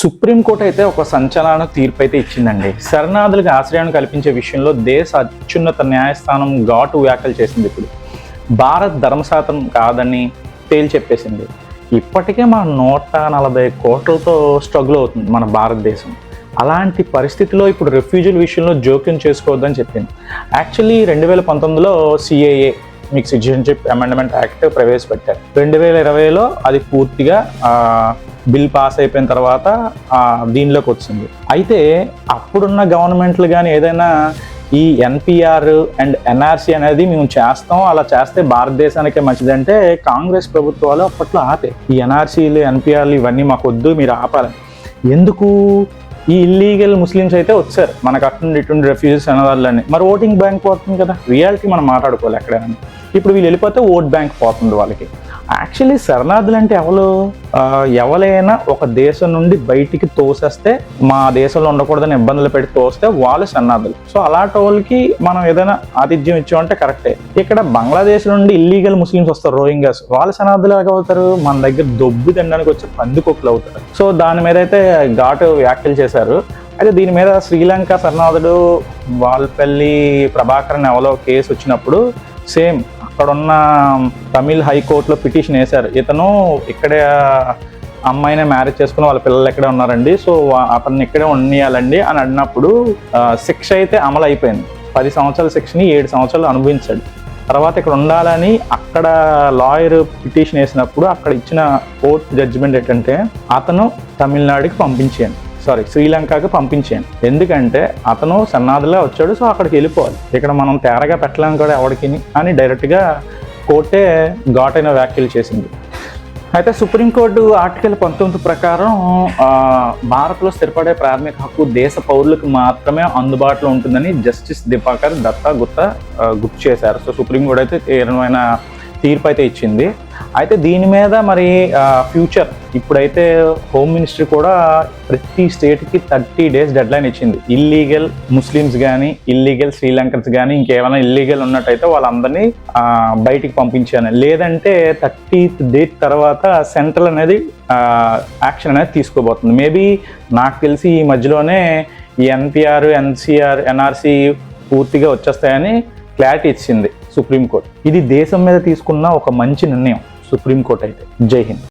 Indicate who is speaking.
Speaker 1: Supreme court అయితే ఒక సంచలన తీర్పు అయితే ఇచ్చిందండి. శరణార్థులకు ఆశ్రయాన్ని కల్పించే విషయంలో దేశ అత్యున్నత న్యాయస్థానం ఘాటు వ్యాఖ్యలు చేసింది ఇప్పుడు. భారత్ ధర్మశాతం కాదని తేల్చెప్పేసింది. ఇప్పటికే మన నూట నలభై కోట్లతో స్ట్రగుల్ అవుతుంది మన భారతదేశం. అలాంటి పరిస్థితిలో ఇప్పుడు రెఫ్యూజుల విషయంలో జోక్యం చేసుకోవద్దని చెప్పింది. యాక్చువల్లీ రెండు వేల పంతొమ్మిదిలో సిఏఏ మీకు సిటిజన్షిప్ అమెండ్మెంట్ యాక్ట్ ప్రవేశపెట్టారు. రెండు వేల ఇరవైలో అది పూర్తిగా బిల్ పాస్ అయిపోయిన తర్వాత దీనిలోకి వచ్చింది. అయితే అప్పుడున్న గవర్నమెంట్లు కానీ ఏదైనా ఈ ఎన్పిఆర్ అండ్ ఎన్ఆర్సీ అనేది మేము చేస్తాం అలా చేస్తే భారతదేశానికే మంచిదంటే కాంగ్రెస్ ప్రభుత్వాలు అప్పట్లో ఆపే. ఈ ఎన్ఆర్సీలు ఎన్పిఆర్లు ఇవన్నీ మాకు వద్దు మీరు ఆపాలి ఎందుకు? ఈ ఇల్లీగల్ ముస్లిమ్స్ అయితే వచ్చారు. మనకు అటుండి ఇటుండి రెఫ్యూజెస్ అనేవాళ్ళని మరి ఓటింగ్ బ్యాంక్ పోతుంది కదా. రియాలిటీ మనం మాట్లాడుకోవాలి ఎక్కడైనా. ఇప్పుడు వీళ్ళు వెళ్ళిపోతే ఓట్ బ్యాంక్ పోతుంది వాళ్ళకి. యాక్చువల్లీ శరణార్థులు అంటే ఎవరు? ఎవరైనా ఒక దేశం నుండి బయటికి తోసేస్తే మా దేశంలో ఉండకూడదని ఇబ్బందులు పెట్టి తోస్తే వాళ్ళు శరణార్థులు. సో అలాంటి వాళ్ళకి మనం ఏదైనా ఆతిథ్యం ఇచ్చామంటే కరెక్టే. ఇక్కడ బంగ్లాదేశ్ నుండి ఇల్లీగల్ ముస్లిమ్స్ వస్తారు రోహింగ్యాస్. వాళ్ళు శరణార్థులు ఎలాగ అవుతారు మన దగ్గర దొబ్బు తినడానికి వచ్చే పందికొక్కులు అవుతారు. సో దాని మీద అయితే ఘాటు వ్యాఖ్యలు చేశారు. అయితే దీని మీద శ్రీలంక శరణార్థుడు వాల్పల్లి ప్రభాకరన్ ఎవరో కేసు వచ్చినప్పుడు సేమ్ అక్కడున్న తమిళ్ హైకోర్టులో పిటిషన్ వేశారు. ఇతను ఇక్కడే అమ్మాయినే మ్యారేజ్ చేసుకుని వాళ్ళ పిల్లలు ఇక్కడే ఉన్నారండి. సో అతన్ని ఇక్కడే ఉండేయాలండి అని అన్నప్పుడు శిక్ష అయితే అమలు అయిపోయింది పది సంవత్సరాల శిక్షని ఏడు సంవత్సరాలు అనుభవించాడు. తర్వాత ఇక్కడ ఉండాలని అక్కడ లాయర్ పిటిషన్ వేసినప్పుడు అక్కడ ఇచ్చిన కోర్ట్ జడ్జిమెంట్ ఏంటంటే అతను తమిళనాడుకి పంపించాను సారీ శ్రీలంకకి పంపించాను. ఎందుకంటే అతను సన్నాదులా వచ్చాడు సో అక్కడికి వెళ్ళిపోవాలి. ఇక్కడ మనం తేరగా పెట్టలేము కూడా ఎవరికి అని. డైరెక్ట్గా కోర్టే ఘాటైన వ్యాఖ్యలు చేసింది. అయితే సుప్రీంకోర్టు ఆర్టికల్ పంతొమ్మిది ప్రకారం భారత్లో స్థిరపడే ప్రాథమిక హక్కు దేశ పౌరులకు మాత్రమే అందుబాటులో ఉంటుందని జస్టిస్ దిపాకర్ దత్తా గుత్తా గుర్తు చేశారు. సో సుప్రీంకోర్టు అయితే తీవ్రమైన తీర్పు అయితే ఇచ్చింది. అయితే దీని మీద మరి ఫ్యూచర్ ఇప్పుడైతే హోమ్ మినిస్ట్రీ కూడా ప్రతి స్టేట్కి థర్టీ డేస్ డెడ్ లైన్ ఇచ్చింది. ఇల్లీగల్ ముస్లిమ్స్ కానీ ఇల్లీగల్ శ్రీలంకన్స్ కానీ ఇంకేమైనా ఇల్లీగల్ ఉన్నట్టయితే వాళ్ళందరినీ బయటికి పంపించాను లేదంటే థర్టీ డేట్ తర్వాత సెంట్రల్ అనేది యాక్షన్ అనేది తీసుకోబోతుంది. మేబీ నాకు తెలిసి ఈ మధ్యలోనే ఈ ఎన్పిఆర్ ఎన్సిఆర్ ఎన్ఆర్సి పూర్తిగా వచ్చేస్తాయని క్లారిటీ ఇచ్చింది. సుప్రీంకోర్టు. ఇది దేశం మీద తీసుకున్న ఒక మంచి నిర్ణయం సుప్రీంకోర్టు అయితే. జై హింద్.